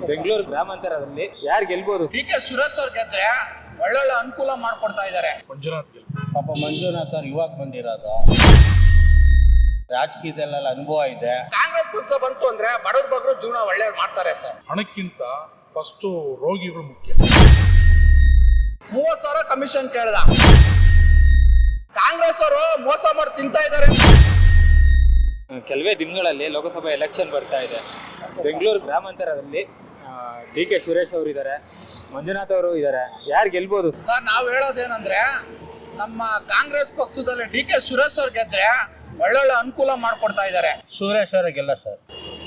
ಬೆಂಗಳೂರು ಗ್ರಾಮಾಂತರದಲ್ಲಿ ಯಾರು ಗೆಲ್ಬಹುದು D K Suresh ಅವ್ರು ಗೆದ್ರೆ ಒಳ್ಳೊಳ್ಳೆ ಅನುಕೂಲ ಮಾಡ್ಕೊಡ್ತಾ ಇದ್ದಾರೆ ಮಂಜುನಾಥ್ ಗೆಲ್ ಪಾಪ ಮಂಜುನಾಥ್ ಅವ್ರು ಇವಾಗ ಬಂದಿರೋದು. ರಾಜಕೀಯದಲ್ಲೆಲ್ಲ ಅನುಭವ ಇದೆ. ಕಾಂಗ್ರೆಸ್ ಪಕ್ಷ ಬಂತು ಅಂದ್ರೆ ಬಡವ್ರ ಬಗ್ರು ಜೀವನ ಒಳ್ಳೆ ಮಾಡ್ತಾರೆ ಸರ್. ಹಣಕ್ಕಿಂತ ಫಸ್ಟ್ ರೋಗಿಗಳು ಮುಖ್ಯ. ಮೂವತ್ ಸಾವಿರ ಕಮಿಷನ್ ಕೇಳ್ದ. ಕಾಂಗ್ರೆಸ್ ಅವರು ಮೋಸ ಮಾಡಿ ತಿಂತಾ ಇದ್ದಾರೆ ಕೆಲವೇ ದಿನಗಳಲ್ಲಿ ಲೋಕಸಭಾ ಎಲೆಕ್ಷನ್ ಬರ್ತಾ ಇದೆ. ಬೆಂಗಳೂರು ಗ್ರಾಮಾಂತರದಲ್ಲಿ ಡಿ ಕೆ ಸುರೇಶ್ ಅವರು ಇದ್ದಾರೆ ಮಂಜುನಾಥ್ ಅವರು ಇದ್ದಾರೆ ಯಾರು ಗೆಲ್ಬೋದು? ಸರ್, ನಾವು ಹೇಳೋದೇನಂದ್ರೆ, ನಮ್ಮ ಕಾಂಗ್ರೆಸ್ ಪಕ್ಷದಲ್ಲಿ ಡಿ ಕೆ ಸುರೇಶ್ ಅವ್ರು ಗೆದ್ರೆ ಒಳ್ಳೊಳ್ಳೆ ಅನುಕೂಲ ಮಾಡ್ಕೊಡ್ತಾ ಇದ್ದಾರೆ ಸುರೇಶ್ ಅವರಿಗೆಲ್ಲ ಸರ್.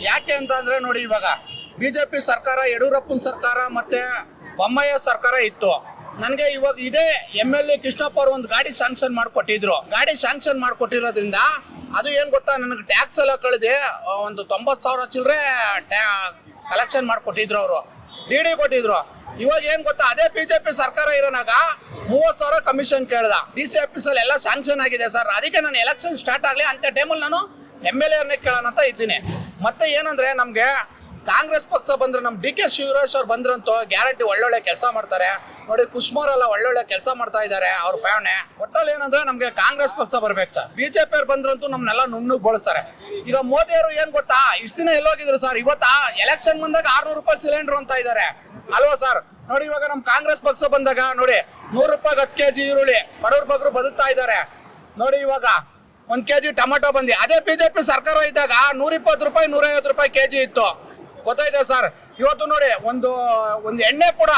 ಯಾಕೆ ಅಂತ ಅಂದ್ರೆ ನೋಡಿ ಇವಾಗ ಬಿಜೆಪಿ ಸರ್ಕಾರ, ಯಡಿಯೂರಪ್ಪನ ಸರ್ಕಾರ ಮತ್ತೆ ಬೊಮ್ಮಯ್ಯ ಸರ್ಕಾರ ಇತ್ತು. ನನಗೆ ಇವಾಗ ಇದೇ ಎಂ ಎಲ್ ಎ ಕೃಷ್ಣಪ್ಪ ಅವ್ರು ಒಂದು ಗಾಡಿ ಸ್ಯಾಂಕ್ಷನ್ ಮಾಡಿಕೊಟ್ಟಿದ್ರು. ಗಾಡಿ ಸ್ಯಾಂಕ್ಷನ್ ಮಾಡಿಕೊಟ್ಟಿರೋದ್ರಿಂದ ಅದು ಏನು ಗೊತ್ತಾ? ನನಗೆ ಟ್ಯಾಕ್ಸ್ ಎಲ್ಲ ಕಳೆದಿ ಒಂದು ತೊಂಬತ್ತು ಸಾವಿರ ಚಿಲ್ಲರೆ ಕಲೆಕ್ಷನ್ ಮಾಡಿಕೊಟ್ಟಿದ್ರು ಅವರು. ಡಿ ಡಿ ಕೊಟ್ಟಿದ್ರು. ಇವಾಗ ಏನ್ ಗೊತ್ತಾ? ಅದೇ ಬಿಜೆಪಿ ಸರ್ಕಾರ ಇರೋನಾಗ ಮೂವತ್ ಸಾವಿರ ಕಮಿಷನ್ ಕೇಳ್ದ. ಡಿ ಸಿ ಆಫೀಸ್ ಅಲ್ಲಿ ಎಲ್ಲ ಸ್ಯಾಂಕ್ಷನ್ ಆಗಿದೆ ಸರ್ ಅದಕ್ಕೆ ನಾನು ಎಲೆಕ್ಷನ್ ಸ್ಟಾರ್ಟ್ ಆಗಲಿ ಅಂತ ಟೈಮಲ್ಲಿ ನಾನು ಎಂ ಎಲ್ ಎರ್ನೇ ಕೇಳೋಣ ಅಂತ ಇದ್ದೀನಿ. ಮತ್ತೆ ಏನಂದ್ರೆ ನಮ್ಗೆ ಕಾಂಗ್ರೆಸ್ ಪಕ್ಷ ಬಂದ್ರೆ ನಮ್ ಡಿ ಕೆ ಶಿವರಾಜ್ ಅವ್ರು ಬಂದ್ರಂತೂ ಗ್ಯಾರಂಟಿ ಒಳ್ಳೊಳ್ಳೆ ಕೆಲಸ ಮಾಡ್ತಾರೆ. ನೋಡಿ ಕುಶ್ಮಾರ್ ಎಲ್ಲ ಒಳ್ಳೊಳ್ಳೆ ಕೆಲಸ ಮಾಡ್ತಾ ಇದ್ದಾರೆ ಅವ್ರ ಭಾವನೆ ಒಟ್ಟಲ್ಲಿ ಏನಂದ್ರೆ ನಮ್ಗೆ ಕಾಂಗ್ರೆಸ್ ಪಕ್ಷ ಬರ್ಬೇಕು ಸರ್. ಬಿಜೆಪಿ ಅವ್ರು ಬಂದ್ರಂತೂ ನಮ್ನೆಲ್ಲ ನುಣ್ಣು ಬಳಸ್ತಾರೆ. ಈಗ ಮೋದಿ ಅವರು ಏನ್ ಗೊತ್ತಾ? ಇಷ್ಟ ದಿನ ಎಲ್ಲೋಗಿದ್ರು ಸರ್. ಇವತ್ತಾ ಎಲೆಕ್ಷನ್ ಬಂದಾಗ ಆರ್ನೂರು ರೂಪಾಯಿ ಸಿಲಿಂಡರ್ ಅಂತ ಇದ್ದಾರೆ ಅಲ್ವಾ ಸರ್? ನೋಡಿ ಇವಾಗ ನಮ್ ಕಾಂಗ್ರೆಸ್ ಪಕ್ಷ ಬಂದಾಗ ನೋಡಿ ನೂರು ರೂಪಾಯಿ ಹತ್ತು ಕೆಜಿ ಈರುಳ್ಳಿ ಬಡವ್ರ ಬಗ್ರು ಬದುಕ್ತಾ ಇದ್ದಾರೆ. ನೋಡಿ ಇವಾಗ ಒಂದ್ ಕೆಜಿ ಟೊಮೆಟೊ ಬಂದಿ. ಅದೇ ಬಿಜೆಪಿ ಸರ್ಕಾರ ಇದ್ದಾಗ ನೂರ ಇಪ್ಪತ್ತು ರೂಪಾಯಿ ನೂರ ಐವತ್ತು ರೂಪಾಯಿ ಕೆಜಿ ಇತ್ತು. ಗೊತ್ತಾಯ್ತಾ ಸರ್? ಇವತ್ತು ನೋಡಿ, ಒಂದು ಒಂದು ಎಣ್ಣೆ ಕೂಡ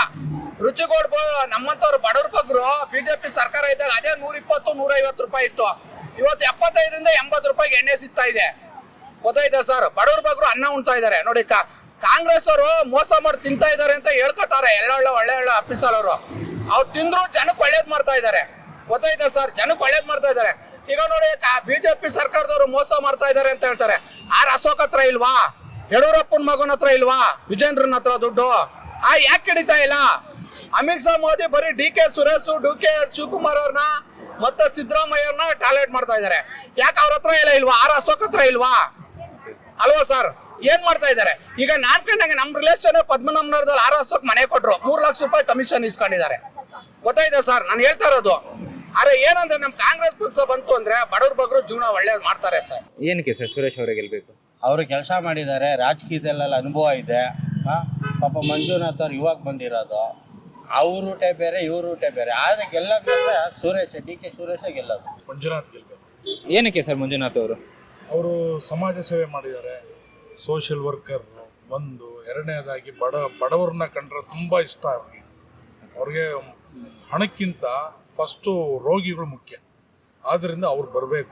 ರುಚಿಗೋಡ್ ನಮ್ಮಂತವ್ರು ಬಡವ್ರ ಬಗ್ರು ಬಿಜೆಪಿ ಸರ್ಕಾರ ಇದ್ದಾಗ ಅದೇ ನೂರ ಇಪ್ಪತ್ತು ನೂರ ಐವತ್ತು ರೂಪಾಯಿ ಇತ್ತು. ಇವತ್ತು ಎಪ್ಪತ್ತೈದರಿಂದ ಎಂಬತ್ತು ರೂಪಾಯಿಗೆ ಎಣ್ಣೆ ಸಿಗ್ತಾ ಇದೆ. ಗೊತ್ತಾಯ್ತಾ ಸರ್? ಬಡವ್ರ ಬಗ್ರು ಅನ್ನ ಉಣ್ತಾ ಇದ್ದಾರೆ ನೋಡಿ ಕಾಂಗ್ರೆಸ್ ಅವರು ಮೋಸ ಮಾಡಿ ತಿಂತಾ ಇದ್ದಾರೆ ಅಂತ ಹೇಳ್ಕೊತಾರೆ ಎಲ್ಲ ಒಳ್ಳೆ ಒಳ್ಳೆ ಒಳ್ಳೆ ಆಫೀಸರ್ ಅವರು. ಅವ್ರು ತಿಂದ್ರು ಜನಕ್ಕೆ ಒಳ್ಳೇದ್ ಮಾಡ್ತಾ ಇದ್ದಾರೆ ಗೊತ್ತಾಯ್ತಾ ಸರ್? ಜನಕ್ಕೆ ಒಳ್ಳೇದ್ ಮಾಡ್ತಾ ಇದ್ದಾರೆ ಈಗ ನೋಡಿ ಬಿಜೆಪಿ ಸರ್ಕಾರದವರು ಮೋಸ ಮಾಡ್ತಾ ಇದ್ದಾರೆ ಅಂತ ಹೇಳ್ತಾರೆ. ಆರ್ ಅಶೋಕ ಹತ್ರ ಇಲ್ವಾ? ಯಡಿಯೂರಪ್ಪನ ಮಗನ ಹತ್ರ ಇಲ್ವಾ? ವಿಜೇಂದ್ರನ್ ಹತ್ರ ದುಡ್ಡು? ಆ, ಯಾಕೆ ಹಿಡಿತಾ ಇಲ್ಲ? ಅಮಿತ್ ಶಾ ಮೋದಿ ಬರೀ D K Suresh, D K Shivakumar ಅವ್ರನ್ನ ಮತ್ತೆ ಸಿದ್ದರಾಮಯ್ಯವ್ರನ್ನ ಟಾರ್ಗೆಟ್ ಮಾಡ್ತಾ ಇದ್ದಾರೆ. ಯಾಕೆ ಅವ್ರ ಹತ್ರ ಇಲ್ಲ ಇಲ್ವಾ? ಆರ್ ಅಶೋಕ್ ಹತ್ರ ಇಲ್ವಾ? ಅಲ್ವಾ ಸರ್? ಏನ್ ಮಾಡ್ತಾ ಇದ್ದಾರೆ? ಈಗ ನಾನ್ ಕಂಡಂಗೆ ನಮ್ ರಿಲೇಷನ್ ಪದ್ಮನಾಭನಗರದಲ್ಲಿ ಆರ್ ಅಶೋಕ್ ಮನೆ ಕೊಟ್ರು. ಮೂರ್ ಲಕ್ಷ ರೂಪಾಯಿ ಕಮಿಷನ್ ಇಸ್ಕೊಂಡಿದ್ದಾರೆ. ಗೊತ್ತಾಯ್ತಾ ಸರ್? ನಾನು ಹೇಳ್ತಾ ಇರೋದು. ಅರೆ, ಏನಂದ್ರೆ ನಮ್ ಕಾಂಗ್ರೆಸ್ ಪಕ್ಷ ಬಂತು ಅಂದ್ರೆ ಬಡವ್ರ ಬಗ್ರು ಜೀವನ ಒಳ್ಳೇದ್ ಮಾಡ್ತಾರೆ ಸರ್. ಏನಕ್ಕೆ ಸರ್ ಸುರೇಶ್ ಅವರೇ ಗೆಲ್ಬೇಕು? ಅವರು ಕೆಲಸ ಮಾಡಿದ್ದಾರೆ ರಾಜಕೀಯದಲ್ಲೆಲ್ಲ ಅನುಭವ ಇದೆ. ಹಾಂ? ಪಾಪ ಮಂಜುನಾಥ್ ಅವ್ರು ಇವಾಗ ಬಂದಿರೋದು. ಅವ್ರ ಊಟ ಬೇರೆ ಇವ್ರ ಊಟ ಬೇರೆ. ಆದರೆ ಗೆಲ್ಲೋದು ಸುರೇಶ ಡಿ ಕೆ ಸುರೇಶ ಗೆಲ್ಲೋದು. ಮಂಜುನಾಥ್ ಗೆಲ್ಬೇಕು. ಏನಕ್ಕೆ ಸರ್ ಮಂಜುನಾಥ್ ಅವರು? ಅವರು ಸಮಾಜ ಸೇವೆ ಮಾಡಿದ್ದಾರೆ. ಸೋಷಿಯಲ್ ವರ್ಕರ್ ಒಂದು ಎರಡನೇದಾಗಿ ಬಡ ಬಡವರನ್ನ ಕಂಡ್ರೆ ತುಂಬ ಇಷ್ಟ ಅವ್ರಿಗೆ. ಅವ್ರಿಗೆ ಹಣಕ್ಕಿಂತ ಫಸ್ಟು ರೋಗಿಗಳು ಮುಖ್ಯ. ಆದ್ದರಿಂದ ಅವ್ರು ಬರಬೇಕು.